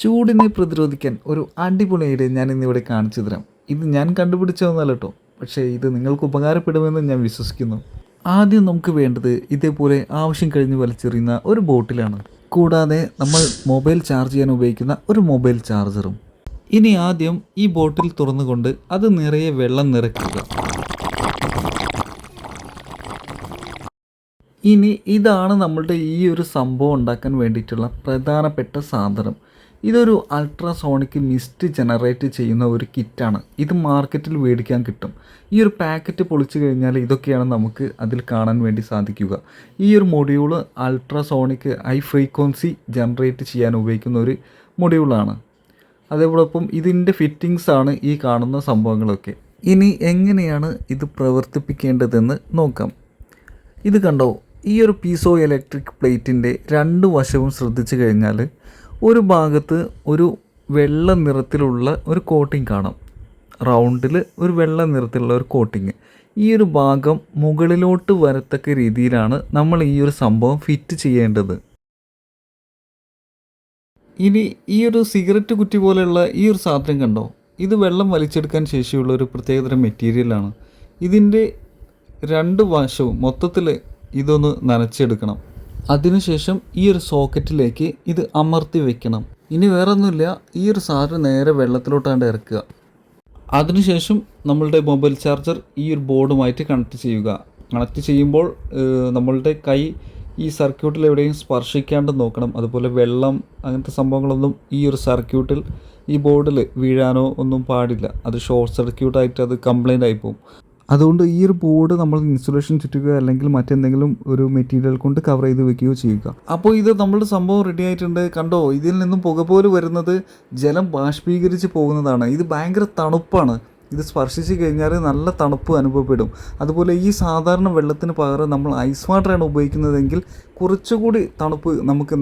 ചൂടിനെ പ്രതിരോധിക്കാൻ ഒരു അടിപൊളി ഐഡിയ ഞാൻ ഇന്നിവിടെ കാണിച്ചു തരാം. ഇത് ഞാൻ കണ്ടുപിടിച്ചതെന്നല്ല കേട്ടോ പക്ഷേ ഇത് നിങ്ങൾക്ക് ഉപകാരപ്പെടുമെന്ന് ഞാൻ വിശ്വസിക്കുന്നു. ആദ്യം നമുക്ക് വേണ്ടത് ഇതേപോലെ ആവശ്യം കഴിഞ്ഞ് വലിച്ചെറിയുന്ന ഒരു ബോട്ടിലാണ്. കൂടാതെ നമ്മൾ മൊബൈൽ ചാർജ് ചെയ്യാൻ ഉപയോഗിക്കുന്ന ഒരു മൊബൈൽ ചാർജറും. ഇനി ആദ്യം ഈ ബോട്ടിൽ തുറന്നുകൊണ്ട് അത് നിറയെ വെള്ളം നിറയ്ക്കുക. ഇനി ഇതാണ് നമ്മളുടെ ഈ ഒരു സംഭവം ഉണ്ടാക്കാൻ വേണ്ടിയിട്ടുള്ള പ്രധാനപ്പെട്ട സാധനം. ഇതൊരു അൾട്രാസോണിക് മിസ്റ്റ് ജനറേറ്റ് ചെയ്യുന്ന ഒരു കിറ്റാണ് ഇത് മാർക്കറ്റിൽ മേടിക്കാൻ കിട്ടും. ഈ ഒരു പാക്കറ്റ് പൊളിച്ചു കഴിഞ്ഞാൽ ഇതൊക്കെയാണ് നമുക്ക് അതിൽ കാണാൻ വേണ്ടി സാധിക്കുക. ഈ ഒരു module ultrasonic high frequency generate ചെയ്യാൻ ഉപയോഗിക്കുന്ന ഒരു മൊഡ്യൂളാണ് അതേപോലൊപ്പം ഇതിന്റെ ഫിറ്റിങ്സ് ആണ് ഈ കാണുന്ന സംഭവങ്ങളൊക്കെ. ഇനി എങ്ങനെയാണ് ഇത് പ്രവർത്തിപ്പിക്കേണ്ടതെന്ന് നോക്കാം. ഇത് കണ്ടോ? ഈ ഒരു പീസോ ഇലക്ട്രിക് പ്ലേറ്റിന്റെ രണ്ട് വശവും ശ്രദ്ധിച്ചു കഴിഞ്ഞാൽ ഒരു ഭാഗത്ത് ഒരു വെള്ള നിറത്തിലുള്ള ഒരു കോട്ടിംഗ് കാണാം. റൗണ്ടിൽ ഒരു വെള്ള നിറത്തിലുള്ള ഒരു കോട്ടിങ് ഈ ഒരു ഭാഗം മുകളിലോട്ട് വരത്തക്ക രീതിയിലാണ് നമ്മൾ ഈ ഒരു സംഭവം ഫിറ്റ് ചെയ്യേണ്ടത്. ഇനി ഈ ഒരു സിഗരറ്റ് കുറ്റി പോലെയുള്ള ഈ ഒരു സാധനം കണ്ടോ? ഇത് വെള്ളം വലിച്ചെടുക്കാൻ ശേഷിയുള്ള ഒരു പ്രത്യേകതരം മെറ്റീരിയലാണ് ഇതിന്റെ രണ്ട് വശവും മൊത്തത്തിൽ ഇതൊന്ന് നനച്ചെടുക്കണം. അതിനുശേഷം ഈ ഒരു സോക്കറ്റിലേക്ക് ഇത് അമർത്തി വെക്കണം. ഇനി വേറെ ഒന്നുമില്ല ഈ ഒരു സാധനം നേരെ വെള്ളത്തിലോട്ടാണ്ട് ഇറക്കുക. അതിനുശേഷം നമ്മളുടെ മൊബൈൽ ചാർജർ ഈ ഒരു ബോർഡുമായിട്ട് കണക്ട് ചെയ്യുക. കണക്ട് ചെയ്യുമ്പോൾ നമ്മളുടെ കൈ ഈ സർക്യൂട്ടിൽ എവിടെയും സ്പർശിക്കാണ്ട് നോക്കണം. അതുപോലെ വെള്ളം അങ്ങനത്തെ സംഭവങ്ങളൊന്നും ഈ ഒരു സർക്യൂട്ടിൽ ഈ ബോർഡിൽ വീഴാനോ ഒന്നും പാടില്ല. അത് ഷോർട്ട് സർക്യൂട്ടായിട്ട് അത് കംപ്ലൈന്റ് ആയി പോകും അതുകൊണ്ട് ഈ ഒരു ബോർഡ് നമ്മൾ ഇൻസുലേഷൻ ചുറ്റുകയോ അല്ലെങ്കിൽ മറ്റെന്തെങ്കിലും ഒരു മെറ്റീരിയൽ കൊണ്ട് കവർ ചെയ്ത് വെക്കുകയോ ചെയ്യുക. അപ്പോൾ ഇത് നമ്മളുടെ സംഭവം റെഡി ആയിട്ടുണ്ട്. കണ്ടോ? ഇതിൽ നിന്നും പുക പോലെ വരുന്നത് ജലം ബാഷ്പീകരിച്ച് പോകുന്നതാണ്. ഇത് ഭയങ്കര തണുപ്പാണ്. ഇത് സ്പർശിച്ച് കഴിഞ്ഞാൽ നല്ല തണുപ്പ് അനുഭവപ്പെടും. അതുപോലെ ഈ സാധാരണ വെള്ളത്തിന് പകരം നമ്മൾ ഐസ് വാട്ടറാണ് ഉപയോഗിക്കുന്നതെങ്കിൽ കുറച്ചുകൂടി തണുപ്പ് നമുക്ക്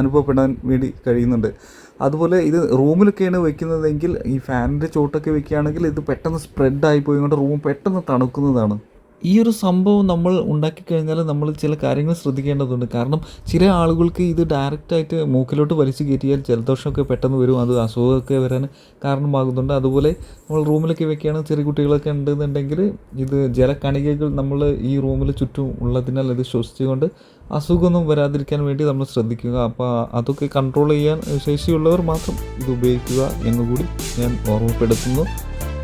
അനുഭവപ്പെടാൻ വേണ്ടി കഴിയുന്നുണ്ട്. അതുപോലെ ഇത് റൂമിലൊക്കെയാണ് വെക്കുന്നതെങ്കിൽ ഈ ഫാനിന്റെ ചോട്ടൊക്കെ വെക്കുകയാണെങ്കിൽ ഇത് പെട്ടെന്ന് സ്പ്രെഡ് ആയി പോയി കൊണ്ട് റൂം പെട്ടെന്ന് തണുക്കുന്നതാണ്. ഈ ഒരു സംഭവം നമ്മൾ ഉണ്ടാക്കി കഴിഞ്ഞാൽ നമ്മൾ ചില കാര്യങ്ങൾ ശ്രദ്ധിക്കേണ്ടതുണ്ട്. കാരണം ചില ആളുകൾക്ക് ഇത് ഡയറക്റ്റായിട്ട് മൂക്കിലോട്ട് വലിച്ചു കയറ്റിയാൽ ജലദോഷമൊക്കെ പെട്ടെന്ന് വരും അത് അസുഖമൊക്കെ വരാൻ കാരണമാകുന്നുണ്ട്. അതുപോലെ നമ്മൾ റൂമിലൊക്കെ വെക്കുകയാണെങ്കിൽ ചെറിയ കുട്ടികളൊക്കെ ഉണ്ടെന്നുണ്ടെങ്കിൽ ഇത് ജലകണികകൾ നമ്മൾ ഈ റൂമിൽ ചുറ്റും ഉള്ളതിനാൽ ഇത് ശ്വസിച്ചുകൊണ്ട് അസുഖമൊന്നും വരാതിരിക്കാൻ വേണ്ടി നമ്മൾ ശ്രദ്ധിക്കുക. അപ്പോൾ അതൊക്കെ കൺട്രോൾ ചെയ്യാൻ ശേഷിയുള്ളവർ മാത്രം ഇത് ഉപയോഗിക്കുക എന്നുകൂടി ഞാൻ ഓർമ്മപ്പെടുത്തുന്നു.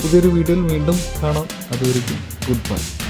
പുതിയൊരു വീഡിയോയിൽ വീണ്ടും കാണാം. അതുവരെയും ഗുഡ് ബൈ